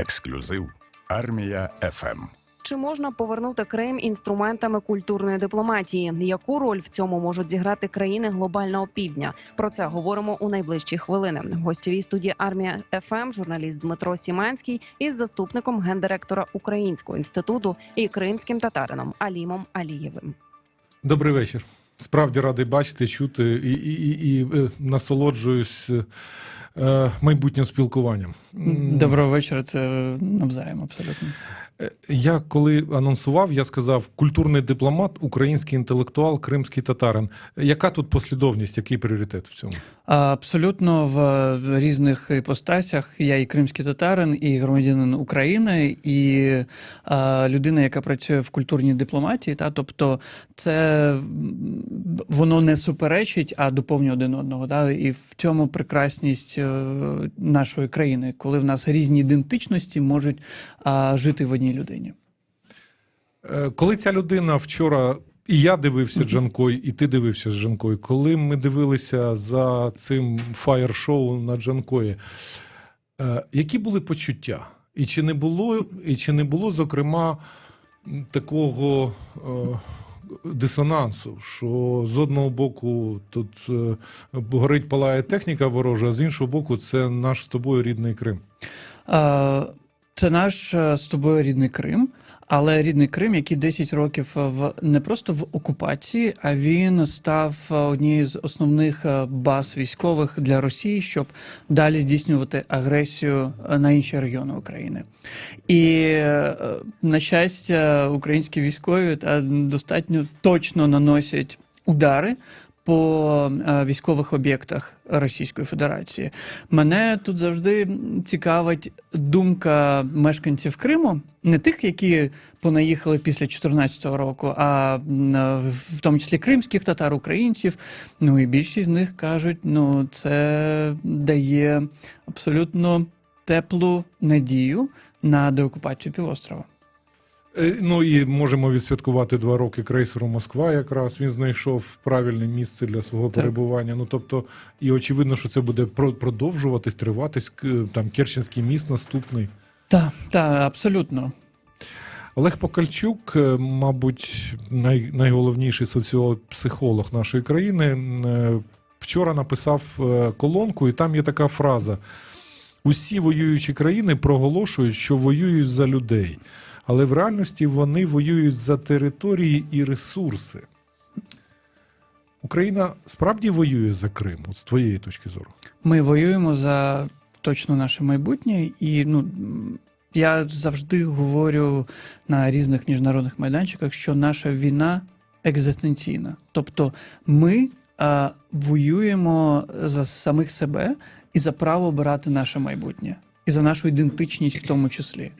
Ексклюзив Армія Ем». ФМ. Чи можна повернути Крим інструментами культурної дипломатії? Яку роль в цьому можуть зіграти країни глобального півдня? Про це говоримо у найближчі хвилини. В гостєвій студії армія ФМ журналіст Дмитро Сіманський із заступником гендиректора Українського інституту і кримським татарином Алімом Алієвим. Добрий вечір. Справді радий бачити, чути і, і, і, і е, насолоджуюсь е, майбутнім спілкуванням. Доброго вечора, це навзаєм абсолютно. Е, Я коли анонсував, я сказав культурний дипломат, український інтелектуал, кримський татарин. Яка тут послідовність, який пріоритет в цьому? Абсолютно в різних іпостасях я і кримський татарин, і громадянин України, і людина, яка працює в культурній дипломатії. Та тобто, це воно не суперечить, а доповнює один одного. Та? І в цьому прекрасність е, нашої країни, коли в нас різні ідентичності можуть жити в одній людині. Е, Коли ця людина вчора, і я дивився Джанкой, і ти дивився з Джанкой, коли ми дивилися за цим фаєр-шоу на Джанкої, е, які були почуття? І чи не було, і чи не було, зокрема, такого е, дисонансу, що з одного боку тут е, горить палає техніка ворожа, а з іншого боку, це наш з тобою рідний Крим. Е, Це наш е, з тобою рідний Крим, але рідний Крим, який 10 років в не просто в окупації, а він став е, однією з основних е, баз військових для Росії, щоб далі здійснювати агресію е, на інші регіони України. І е, на щастя, українські військові та достатньо точно наносять удари. По е, військових об'єктах Російської Федерації мене тут завжди цікавить думка мешканців Криму, не тих, які понаїхали після 2014 року, а е, в тому числі кримських татар, українців. Ну і більшість з них кажуть, ну це дає абсолютно теплу надію на деокупацію півострова. Е, Ну і можемо відсвяткувати два роки крейсеру Москва. Якраз він знайшов правильне місце для свого Так. перебування. Ну тобто, і очевидно, що це буде продовжуватись, триватись. Там Керченський міст наступний. Так, так, абсолютно. Олег Покальчук, е, мабуть, най, найголовніший соціолог-психолог нашої країни, е, вчора написав колонку, і там є така фраза: усі воюючі країни проголошують, що воюють за людей, але в реальності вони воюють за території і ресурси. Україна справді воює за Крим, от з твоєї точки зору. Ми воюємо за точно наше майбутнє, і ну я завжди говорю на різних міжнародних майданчиках, що наша війна екзистенційна. Тобто ми а, воюємо за самих себе і за право обирати наше майбутнє, і за нашу ідентичність в тому числі.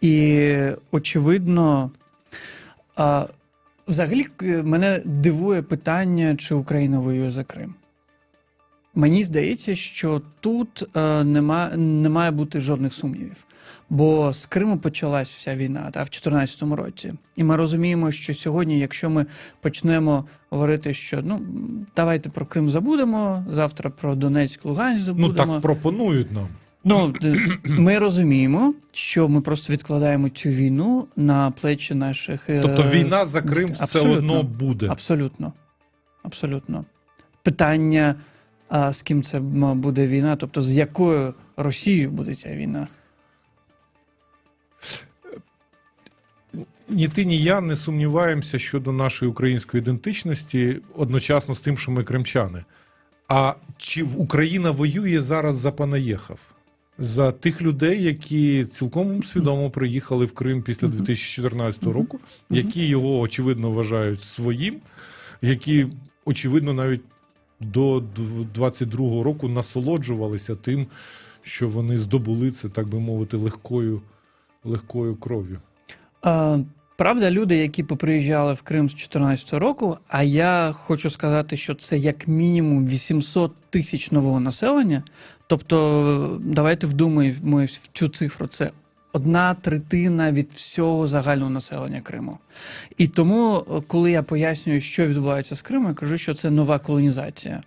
І очевидно, а, взагалі мене дивує питання, чи Україна воює за Крим. Мені здається, що тут е, нема, не має бути жодних сумнівів. Бо з Криму почалась вся війна та в 2014 році. І ми розуміємо, що сьогодні, якщо ми почнемо говорити, що ну давайте про Крим забудемо, завтра про Донецьк, Луганськ Ну так пропонують нам. Ну, ми розуміємо, що ми просто відкладаємо цю війну на плечі наших. е, Тобто війна за Крим все одно буде. Абсолютно. Абсолютно. Питання, а з ким це буде війна, тобто з якою Росією буде ця війна? Ні ти, ні я не сумніваємося щодо нашої української ідентичності одночасно з тим, що ми кримчани. А чи Україна воює зараз за Панаєхав? За тих людей, які цілком свідомо приїхали в Крим після Мгм. 2014 Мгм. року, які його очевидно вважають своїм, які очевидно навіть до дв- 22-го року насолоджувалися тим, що вони здобули це, так би мовити, легкою, легкою кров'ю. Правда, люди, які поприїжджали в Крим з 2014 року, а я хочу сказати, що це як мінімум 800 тисяч нового населення. Тобто, давайте вдумаємо в цю цифру. Це одна третина від всього загального населення Криму. І тому, коли я пояснюю, що відбувається з Кримом, я кажу, що це нова колонізація.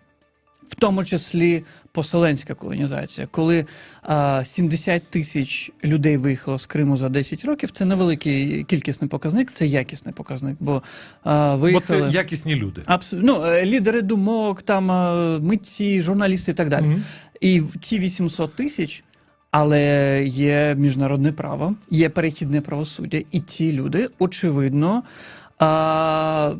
В тому числі поселенська колонізація, коли а, 70 тисяч людей виїхало з Криму за 10 років. Це невеликий кількісний показник, це якісний показник. Бо а, Бо це якісні люди. абсолютно ну, е, лідери думок, там е, митці, журналісти і так далі. Мгм. І ці 800 тисяч, але є міжнародне право, є перехідне правосуддя, і ці люди, очевидно, а,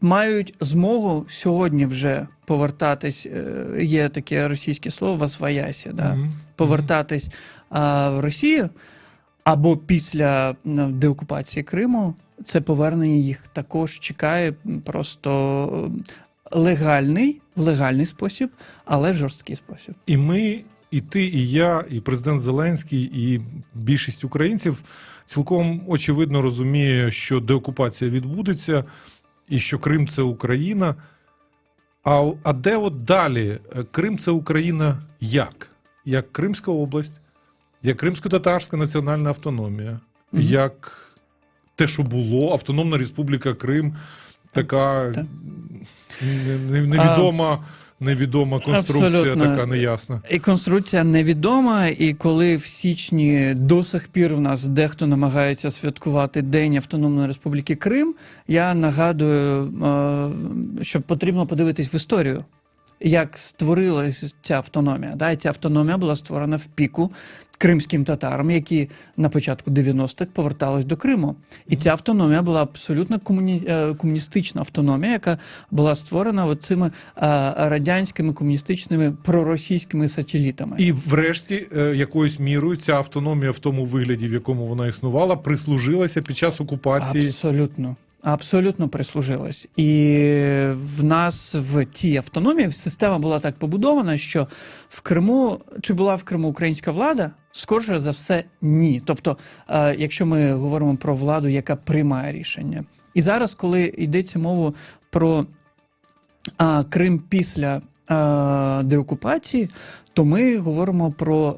мають змогу сьогодні вже повертатись. е, Є таке російське слово «возваяся», да? Мгм. повертатись а, в Росію. Або після деокупації Криму це повернення їх також чекає просто легальний, в легальний спосіб, але в жорсткий спосіб. І ми, і ти, і я, і президент Зеленський, і більшість українців цілком очевидно розуміє, що деокупація відбудеться, і що Крим це Україна. А, а де от далі? Крим це Україна як? Як Кримська область, як Кримсько-Татарська національна автономія, Мгм. як те, що було, Автономна Республіка Крим, така Так. не- не- невідома, конструкція, Абсолютно. така неясна. І конструкція невідома, і коли в січні до сих пір в нас дехто намагається святкувати День Автономної Республіки Крим, я нагадую, е, що потрібно подивитись в історію. Як створилася ця автономія? Да? І ця автономія була створена в піку кримським татарам, які на початку 90-х повертались до Криму. І ця автономія була абсолютно комуні... е, комуністична автономія, яка була створена цими е, радянськими комуністичними проросійськими сателітами. І врешті, е, якоюсь мірою, ця автономія в тому вигляді, в якому вона існувала, прислужилася під час окупації. Абсолютно. Абсолютно прислужилась. І в нас в цій автономії система була так побудована, що в Криму чи була в Криму українська влада? Скорше за все, ні. Тобто, е, якщо ми говоримо про владу, яка приймає рішення. І зараз, коли йдеться мова про Крим після а, деокупації, то ми говоримо про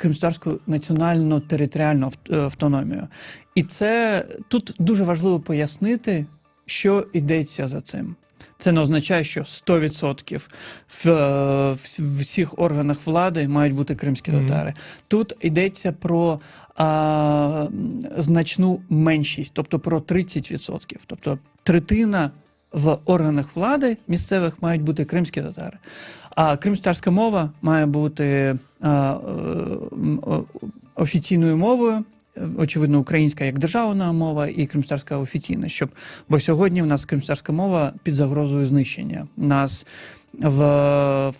а, кримськотарську національну територіальну е, автономію. І це тут дуже важливо пояснити, що йдеться за цим. Це не означає, що 100% в, е, в всіх органах влади мають бути кримські татари. Тут йдеться про а, значну меншість, тобто про 30%. Тобто третина в органах влади місцевих мають бути кримські татари. А кримськотарська мова має бути е, о- офіційною мовою. е, Очевидно, українська як державна мова і кримськотарська офіційна, щоб бо сьогодні в нас кримськотарська мова під загрозою знищення. Нас в,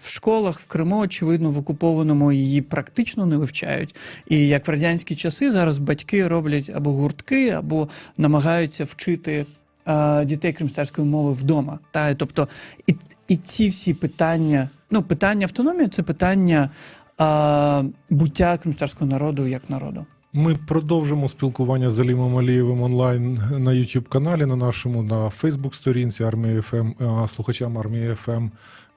в школах в Криму, очевидно, в окупованому її практично не вивчають. І як в радянські часи зараз батьки роблять або гуртки, або намагаються вчити е, дітей кримськотарської мови вдома. Та, тобто, і, і ці всі питання, ну, питання автономії це питання е, буття кримськотарського народу як народу. Ми продовжимо спілкування з Алімом Алієвим онлайн на youtube каналі на нашому на Фейсбук сторінці Армія ФМ. Слухачам Армії ФМ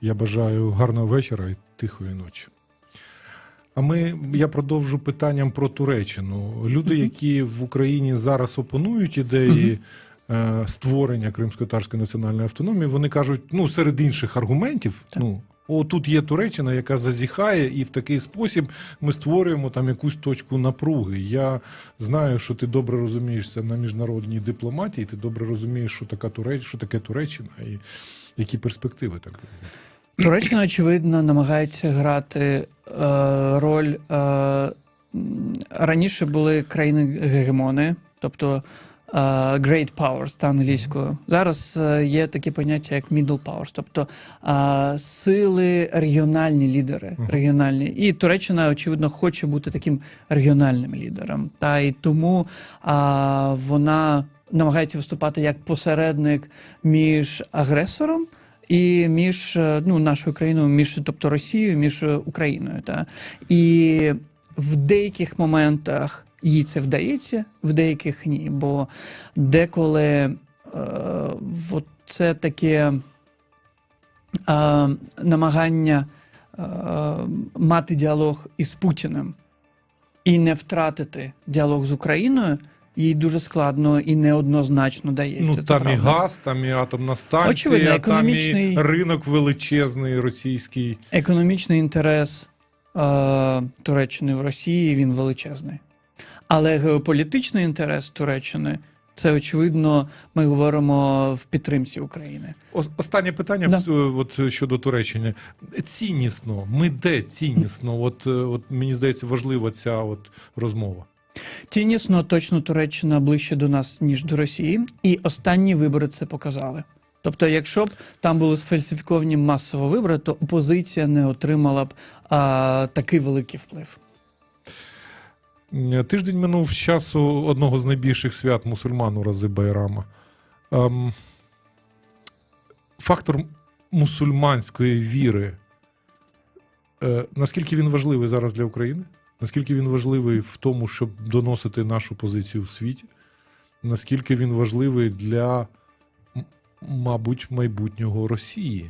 я бажаю гарного вечора і тихої ночі. А ми я продовжу питанням про Туреччину. Люди, які в Україні зараз опонують ідеї е, створення Кримсько-татарської національної автономії, вони кажуть, ну серед інших аргументів, Так. ну. О, тут є Туреччина, яка зазіхає, і в такий спосіб ми створюємо там якусь точку напруги. Я знаю, що ти добре розумієшся на міжнародній дипломатії, ти добре розумієш, що така Туреч, що таке Туреччина, і які перспективи так. Туреччина, очевидно, намагається грати е, роль. Е, раніше були країни-гегемони, тобто е, Great Powers та англійською. Зараз е, є таке поняття як Middle Powers, тобто е, сили регіональні лідери. Регіональні. І Туреччина, очевидно, хоче бути таким регіональним лідером. Та і тому вона намагається виступати як посередник між агресором і між е, ну, нашою країною, між тобто Росією, між е, Україною. Та. І в деяких моментах їй це вдається, в деяких ні. Бо деколи е, от це таке е, намагання е, мати діалог із Путіним і не втратити діалог з Україною. їй дуже складно і неоднозначно дається. Ну це там і газ, там і атомна станція, Очевидно, там і економічний- ринок величезний російський. Економічний інтерес е, Туреччини в Росії він величезний. Але геополітичний інтерес Туреччини це очевидно, ми говоримо в підтримці України. О- Останнє питання Да. от, щодо Туреччини. Ціннісно, ми де ціннісно? От, е, от мені здається, важлива ця от розмова. Ціннісно точно Туреччина ближче до нас, ніж до Росії, і останні вибори це показали. Тобто, якщо б там були сфальсифіковані масово вибори, то опозиція не отримала б а, такий великий вплив. Е, Тиждень минув з часу одного з найбільших свят мусульман Урази Байрама. Ем, фактор мусульманської віри. Е, наскільки він важливий зараз для України? Наскільки він важливий в тому, щоб доносити нашу позицію в світі? Наскільки він важливий для, мабуть, майбутнього Росії?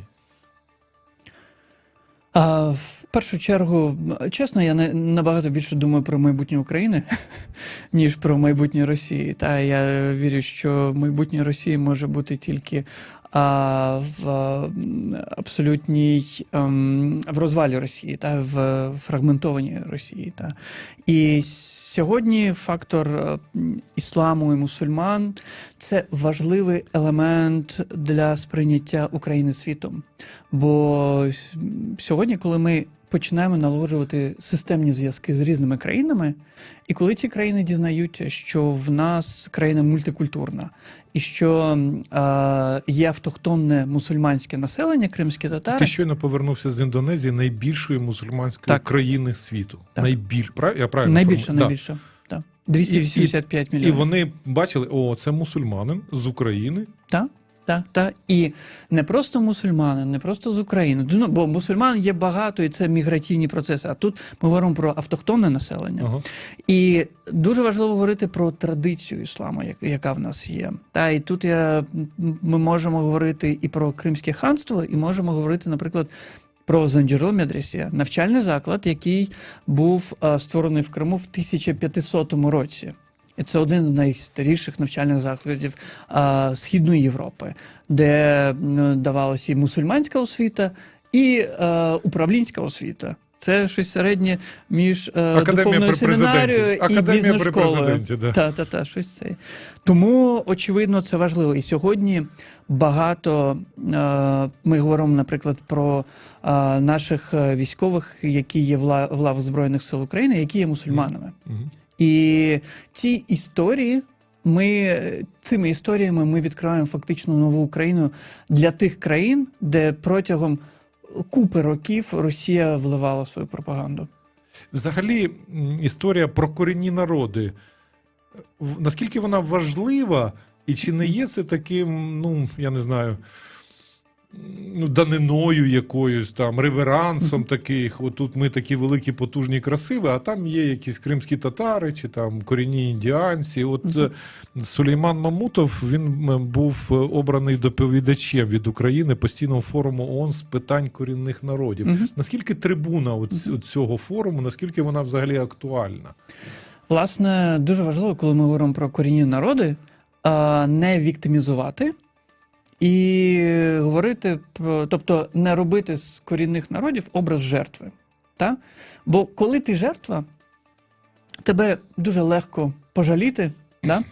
А, в першу чергу, чесно, я не набагато більше думаю про майбутнє України, ніж про майбутнє Росії. Та я вірю, що майбутнє Росії може бути тільки в абсолютній ем, в розвалі Росії, та в фрагментованій Росії. Та. І сьогодні фактор е, ісламу і мусульман це важливий елемент для сприйняття України світом. Бо сьогодні, коли ми починаємо налагоджувати системні зв'язки з різними країнами, і коли ці країни дізнаються, що в нас країна мультикультурна, і що а, є автохтонне мусульманське населення, кримські татари, Ти щойно повернувся з Індонезії, найбільшої мусульманської Так. країни світу. Так. Найбіль... прав- Я правильно найбільше, формулюю? Да. найбільше. Так. 285 І мільйонів. вони бачили, о, це мусульманин з України. Так, так, так. І не просто мусульмани, не просто з України. Ну, бо мусульман є багато, і це міграційні процеси. А тут ми говоримо про автохтонне населення. Ага. І дуже важливо говорити про традицію ісламу, яка в нас є. Та і тут я, ми можемо говорити і про Кримське ханство, і можемо говорити, наприклад. Про Занджиро Медресія, навчальний заклад, який був е, створений в Криму в 1500 році. І це один з найстаріших навчальних закладів е, Східної Європи, де давалася і мусульманська освіта, і е, управлінська освіта. Це щось середнє між е, духовною при семінарією і бізнес-школою. да. Та, та, та, щось це. Тому, очевидно, це важливо. І сьогодні багато е, ми говоримо, наприклад, про е, наших е, військових, які є в ла- лавах Збройних сил України, які є мусульманами. Мгм. І ці історії. Ми цими історіями ми відкриваємо фактично нову Україну для тих країн, де протягом купи років Росія вливала свою пропаганду. Взагалі, історія про корінні народи. Наскільки вона важлива, і чи не є це таким, ну, я не знаю, ну, даниною якоюсь там, реверансом таких. Отут ми такі великі, потужні, красиві, а там є якісь кримські татари чи там корінні індіанці. От е, Сулейман Мамутов він був е, обраний доповідачем від України постійного форуму ООН з питань корінних народів. Наскільки трибуна от, от цього форуму, наскільки вона взагалі актуальна? Власне, дуже важливо, коли ми говоримо про корінні народи, не віктимізувати і говорити про, тобто не робити з корінних народів образ жертви. Та? Бо коли ти жертва, тебе дуже легко пожаліти, да?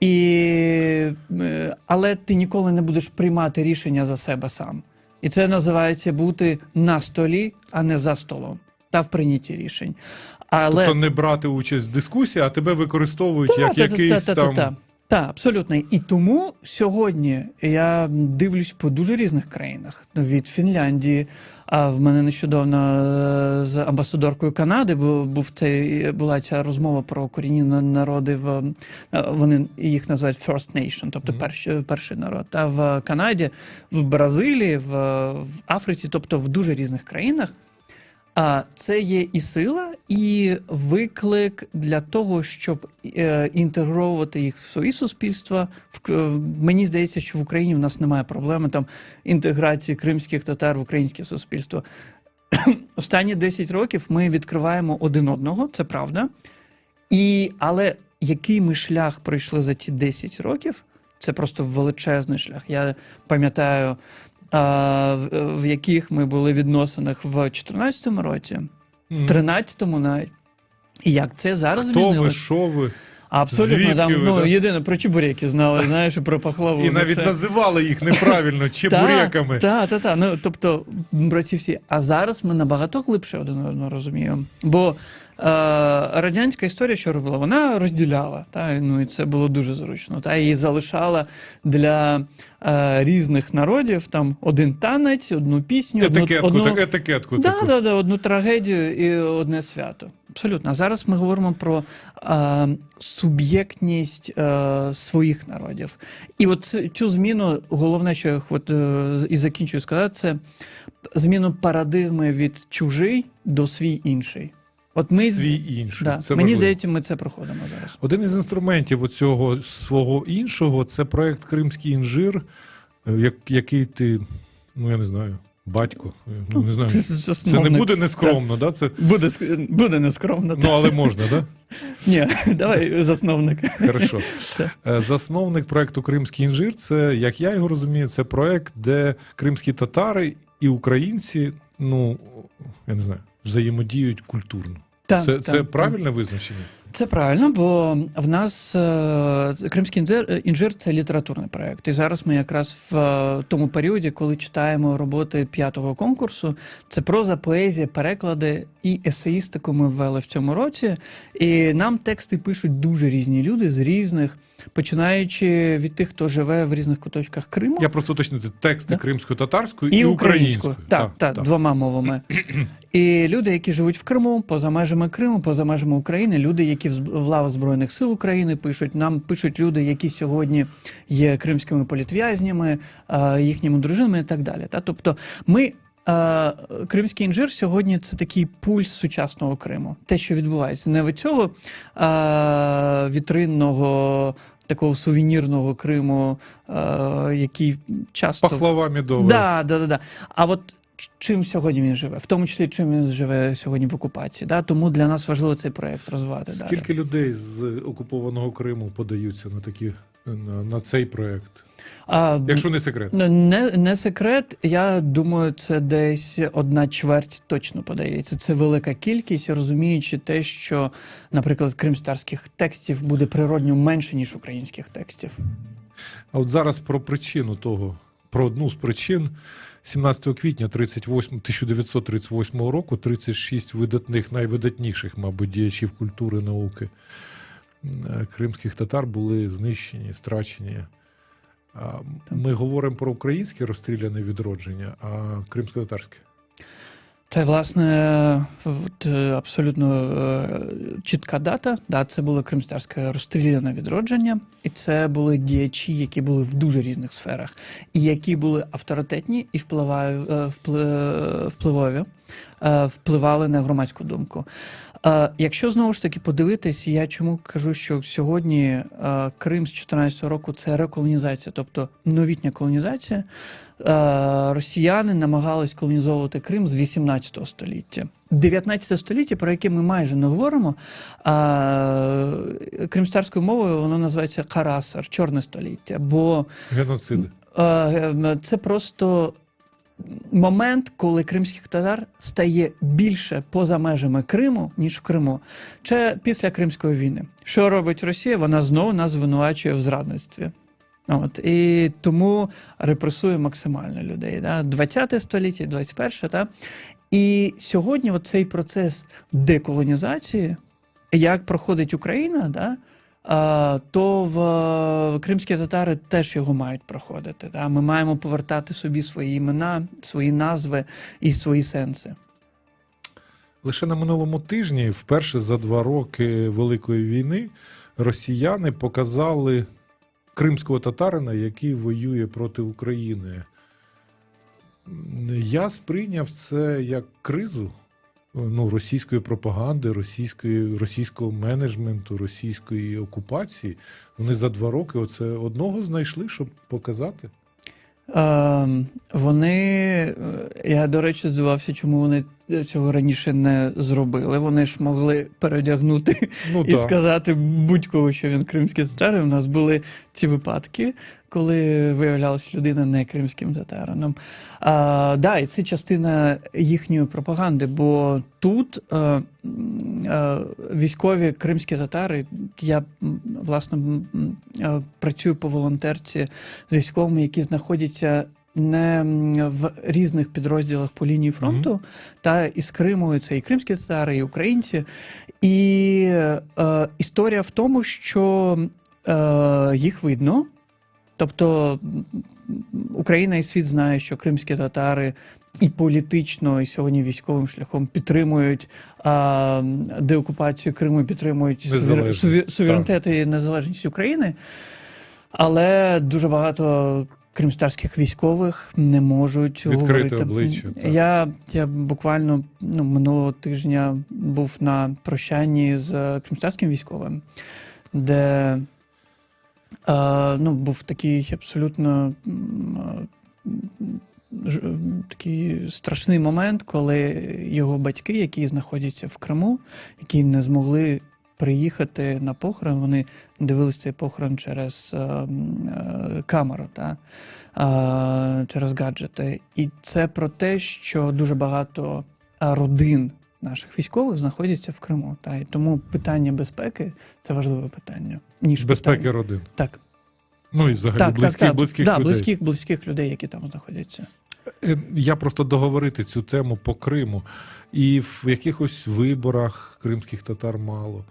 і, е, але ти ніколи не будеш приймати рішення за себе сам. І це називається бути на столі, а не за столом, та в прийнятті рішень. Але Тобто не брати участь в дискусії, а тебе використовують як якийсь там. та, та, абсолютно. І тому сьогодні я дивлюсь по дуже різних країнах від Фінляндії. А в мене нещодавно е, з амбасадоркою Канади був цей була ця розмова про корінні на- народи в е, вони їх називають First Nation, тобто перший, перший народ. А в Канаді, в Бразилії, в, в Африці, тобто в дуже різних країнах. А це є і сила, і виклик для того, щоб е, інтегровувати їх в свої суспільства. Мені здається, що в Україні в нас немає проблеми там інтеграції кримських татар в українське суспільство. Останні 10 років ми відкриваємо один одного, це правда. І, але який ми шлях пройшли за ці 10 років, це просто величезний шлях. Я пам'ятаю, в, яких ми були відносинах в 2014 році, в 2013 навіть. І як це зараз Хто ви, що ви? Абсолютно Звідки там ви, ну да? єдине про чебуреки знали, знаєш, і про пахлаву. І ну, навіть це- називали їх неправильно чебуреками. Так, так, так. Ну тобто, про всі. А зараз ми набагато глибше один одного розуміємо. Бо радянська історія, що робила, вона розділяла, та ну і це було дуже зручно. Та і залишала для е, різних народів там один танець, одну пісню, Етикетку, одну, так, етикетку Да, таку. да, да, одну трагедію і одне свято. Абсолютно. А зараз ми говоримо про е, суб'єктність е, своїх народів. І от цю зміну, головне, що я от, е, і закінчую сказати, це зміну парадигми від чужий до свій інший. От ми Свій інший. да, Це мені важливо. здається, ми це проходимо зараз. Один із інструментів оцього свого іншого це проект Кримський інжир, е, як, який ти, ну я не знаю, батько. е, Ну, не знаю. Ти Це засновник. не буде нескромно, да? Це, Буде, буде нескромно. ну, але можна, да? Ні, давай засновник. Хорошо. Е, Засновник проекту Кримський інжир, це, як я його розумію, це проект, де кримські татари і українці, ну, я не знаю, взаємодіють культурно. Так, це так, це так. правильне визначення? Це правильно, бо в нас е, Кримський інжир, інжир це літературний проект. І зараз ми якраз в е, тому періоді, коли читаємо роботи п'ятого конкурсу, це проза, поезія, переклади і есеїстику ми ввели в цьому році. І нам тексти пишуть дуже різні люди з різних, починаючи від тих, хто живе в різних куточках Криму. Я просто уточнити тексти Да. кримсько-татарською І і, українською, українською. так, так, двома мовами. І люди, які живуть в Криму, поза межами Криму, поза межами України, люди, які в лавах Збройних сил України пишуть. Нам пишуть люди, які сьогодні є кримськими політв'язнями, їхніми дружинами і так далі. Та? Тобто ми. Е, Кримський інжир сьогодні це такий пульс сучасного Криму. Те, що відбувається, не від цього е, вітринного, такого сувенірного Криму, е, який часто Пахлава медова. Да, да, да, да. А от чим сьогодні він живе, в тому числі чим він живе сьогодні в окупації. Да? Тому для нас важливо цей проект розвивати. далі. Скільки людей з окупованого Криму подаються на такі на, на цей проект? А, Якщо не секрет. не, не секрет, я думаю, це десь одна чверть точно подається. Це велика кількість, розуміючи те, що, наприклад, кримстарських текстів буде природньо менше, ніж українських текстів. А от зараз про причину того, про одну з причин. 17 квітня 38, 1938 року 36 видатних, найвидатніших, мабуть, діячів культури і науки е, кримських татар були знищені, страчені. Ми говоримо про українське розстріляне відродження, а кримсько-татарське. Це власне е, абсолютно е, чітка дата. Да, це було кримстарське розстріляне відродження, і це були діячі, які були в дуже різних сферах, і які були авторитетні і е, впливові, впливали на громадську думку. Е, Якщо знову ж таки подивитись, я чому кажу, що сьогодні е, Крим з 14 року це реколонізація, тобто новітня колонізація. Е, Росіяни намагались колонізовувати Крим з 18 століття. 19 століття, про яке ми майже не говоримо, а кримстарською мовою воно називається Карасар, чорне століття. Бо Геноциди. Е, Це просто момент, коли кримських татар стає більше поза межами Криму, ніж в Криму. Це після Кримської війни. Що робить Росія? Вона знову нас звинувачує в зрадництві. От, і тому репресує максимально людей. Да? 20 століття, 21, та? І сьогодні цей процес деколонізації, як проходить Україна, да? А, то в е, кримські татари теж його мають проходити. Да? Ми маємо повертати собі свої імена, свої назви і свої сенси. Лише на минулому тижні, вперше за два роки Великої війни, росіяни показали кримського татарина, який воює проти України. Я сприйняв це як кризу ну, російської пропаганди, російської, російського менеджменту, російської окупації. Вони за два роки оце одного знайшли, щоб показати. Е, вони, я до речі, здивався, чому вони цього раніше не зробили. Вони ж могли переодягнути Ну і так. сказати будь-кого, що він кримський татарин. У нас були ці випадки, коли виявлялася людина не кримським татарином. А, да, і це частина їхньої пропаганди, бо тут е, м, е, військові кримські татари, я власне е, працюю по волонтерці з військовими, які знаходяться. Не в різних підрозділах по лінії фронту, та із Криму і це і кримські татари, і українці. І е, історія в тому, що е, їх видно. Тобто Україна і світ знає, що кримські татари і політично, і сьогодні військовим шляхом підтримують а, деокупацію Криму, підтримують суверенітет і незалежність України. Але дуже багато кримстарських військових не можуть Відкрити говорити. обличчя, так. Я, я буквально ну, минулого тижня був на прощанні з кримстарським військовим, де е, ну, був такий абсолютно е, ж- такий страшний момент, коли його батьки, які знаходяться в Криму, які не змогли приїхати на похорон, вони дивилися цей похорон через е, е, камеру, та, е, через гаджети. І це про те, що дуже багато е, родин наших військових знаходяться в Криму. Та, і тому питання безпеки це важливе питання. Ніж Безпеки питання. родин. Так, Ну і взагалі так, близьких, так, так. близьких да, людей. близьких, близьких людей, які там знаходяться. Я просто договорити цю тему по Криму. І в якихось виборах кримських татар мало,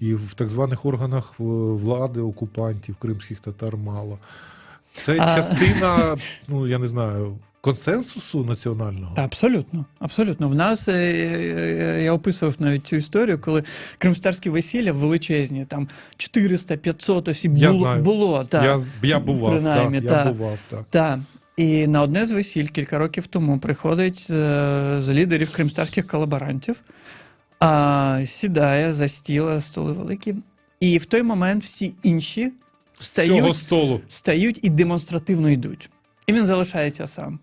і в так званих органах е, влади окупантів кримських татар мало. Це А- частина, ну я не знаю, консенсусу національного. Та абсолютно, абсолютно. В нас е, е, я описував навіть цю історію, коли кримстарські весілля величезні, там 400-500 осіб Я було. знаю. було та, Я, я бував, Принаймні, так, я бував, так. та. І на одне з весіль кілька років тому приходить з, з лідерів кримстарських колаборантів, а, сідає за стіл, столи великі. І в той момент всі інші З встають, столу. стають і демонстративно йдуть. І він залишається сам.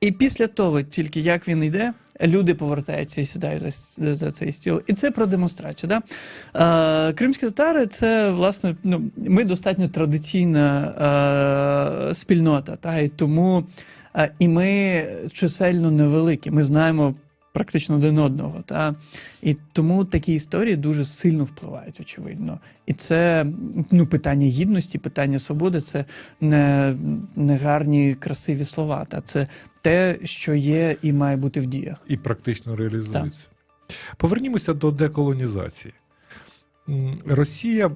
І після того, тільки як він йде, люди повертаються і сідають за, с- за цей стіл. І це про демонстрацію. Да? Е, кримські татари це, власне, ну, ми достатньо традиційна е, спільнота, та? і тому е, і ми чисельно невеликі. Ми знаємо практично один одного. Та? І тому такі історії дуже сильно впливають, очевидно. І це ну, питання гідності, питання свободи це не, не гарні, красиві слова. Та це те, що є і має бути в діях. і практично реалізується. Повернімося до деколонізації. Росія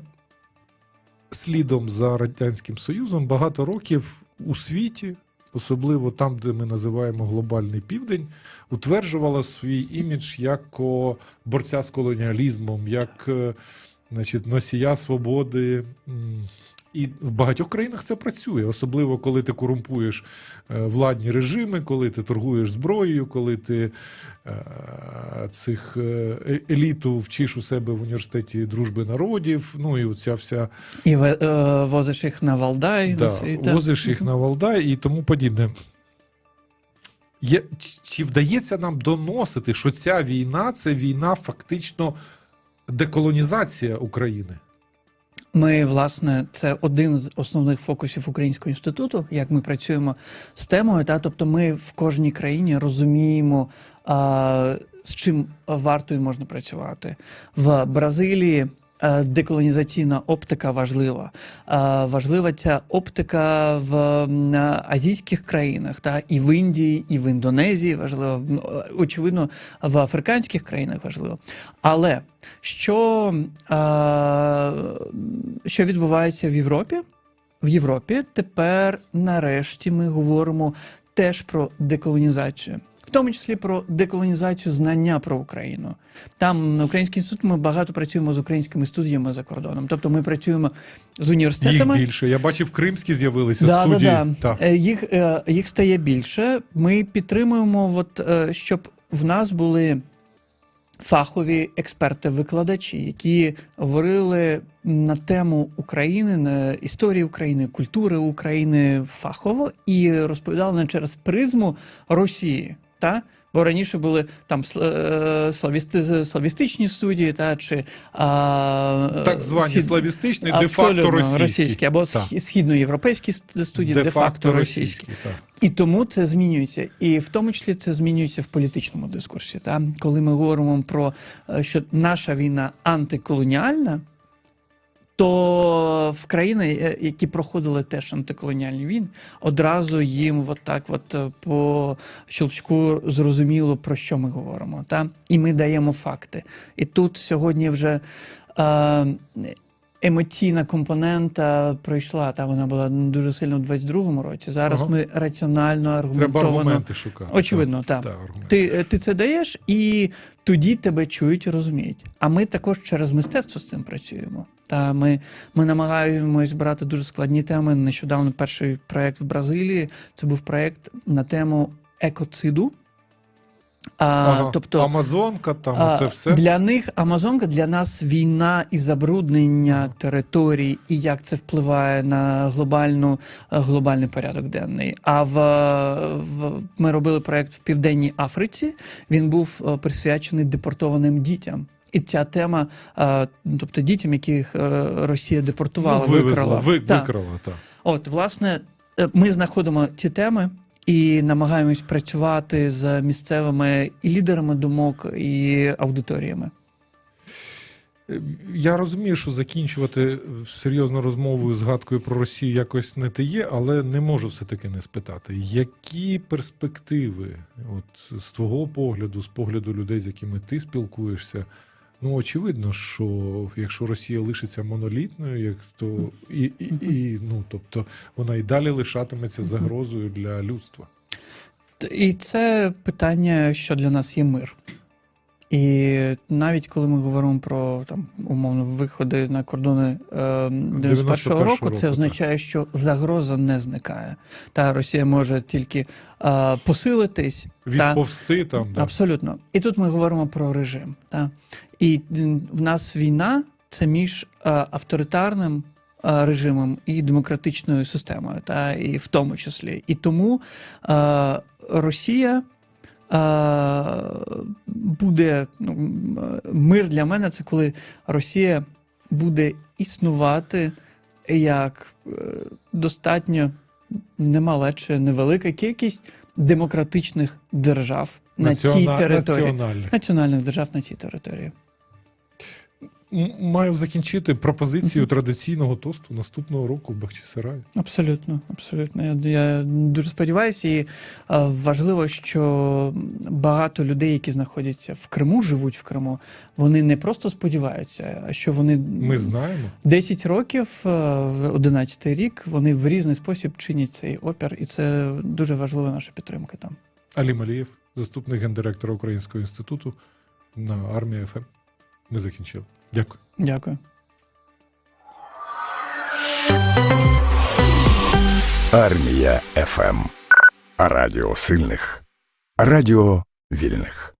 слідом за Радянським Союзом багато років у світі, особливо там, де ми називаємо глобальний південь, утверджувала свій імідж як борця з колоніалізмом, як е, значить, носія свободи. І в багатьох країнах це працює, особливо коли ти корумпуєш е, владні режими, коли ти торгуєш зброєю, коли ти е, цих е, еліту вчиш у себе в університеті дружби народів. Ну і оця вся І возиш їх на Валдай, да, на свій, возиш їх на Валдай і тому подібне. Є, чи вдається нам доносити, що ця війна це війна фактично деколонізація України? Ми, власне, це один з основних фокусів Українського інституту, як ми працюємо з темою. Та тобто, ми в кожній країні розуміємо, а, з чим варто і можна працювати в Бразилії. Е, Деколонізаційна оптика важлива. Е, Важлива ця оптика в азійських країнах, та і в Індії, і в Індонезії важливо, е, очевидно, в африканських країнах важливо. Але що, що відбувається в Європі? В Європі тепер нарешті ми говоримо теж про деколонізацію. Тому числі про деколонізацію знання про Україну. Там на Український інститут ми багато працюємо з українськими студіями за кордоном. Тобто ми працюємо з Їх університетами. більше. Я бачив, кримські з'явилися Да, студії. да, да. Так. Е, Їх, е, їх стає більше. Ми підтримуємо, от, е, щоб в нас були фахові експерти-викладачі, які говорили на тему України, на історії України, культури України фахово і розповідали не через призму Росії. Та? Бо раніше були там е, славісти, славістичні студії, та чи а, Так звані схід- славістичні, де-факто російські. російські або схі- східноєвропейські студії, де-факто російські. так. І тому це змінюється. І в тому числі це змінюється в політичному дискурсі. Та? Коли ми говоримо про е, що наша війна антиколоніальна, то в країни, е, які проходили теж антиколоніальні війни, одразу їм от так от е, по щелчку зрозуміло, про що ми говоримо. Та? І ми даємо факти. І тут сьогодні вже. Емоційна компонента пройшла, та вона була дуже сильно в 22-му році. Зараз Ага. ми раціонально Треба аргументи шукати. Очевидно, так. Аргументи. Ти, е, ти це даєш, і тоді тебе чують і розуміють. А ми також через мистецтво з цим працюємо. Та ми, ми намагаємось брати дуже складні теми. Нещодавно перший проєкт в Бразилії це був проєкт на тему екоциду. А, Ага. Тобто Амазонка, там а, це все. Для них Амазонка, для нас війна і забруднення Ага. територій, і як це впливає на глобальну, е, глобальний порядок денний. А в, в ми робили проект в Південній Африці. Він був е, присвячений депортованим дітям. І ця тема, е, тобто дітям, яких Росія депортувала, ну, вивезла, викрала. ви, викрала, так. От, власне, ми знаходимо ці теми і намагаємось працювати з місцевими і лідерами думок, і аудиторіями. Е, Я розумію, що закінчувати серйозну розмову згадкою про Росію якось не те є, але не можу все-таки не спитати, які перспективи, от з твого погляду, з погляду людей, з якими ти спілкуєшся. Ну, очевидно, що якщо Росія лишиться монолітною, як то і, і, і ну тобто вона і далі лишатиметься загрозою для людства. І це питання, що для нас є мир. І навіть коли ми говоримо про там умовно виходи на кордони е, 91-го 91-го року, року, це означає, що загроза не зникає. Та Росія може тільки е, посилитись та Відповсти там, да. Абсолютно. І тут ми говоримо про режим. Та? І в нас війна це між е, авторитарним е, режимом і демократичною системою, та? і в тому числі. І тому е, Росія. Буде ну, мир для мене це коли Росія буде існувати як достатньо немала чи невелика кількість демократичних держав на цій території. Національних. Національних держав на цій території. Маю закінчити пропозицію традиційного тосту наступного року в Бахчисараї. Абсолютно, абсолютно. Я, я дуже сподіваюся, і е, важливо, що багато людей, які знаходяться в Криму, живуть в Криму, вони не просто сподіваються, а що вони Ми знаємо. 10 років, е, в 11 рік, вони в різний спосіб чинять цей опір, і це дуже важлива наша підтримка там. Алі Малієв, заступник гендиректора Українського інституту на армії ФМ. Ми закінчили. Дякую. Дякую. Армія ФМ. Радіо сильних. Радіо вільних.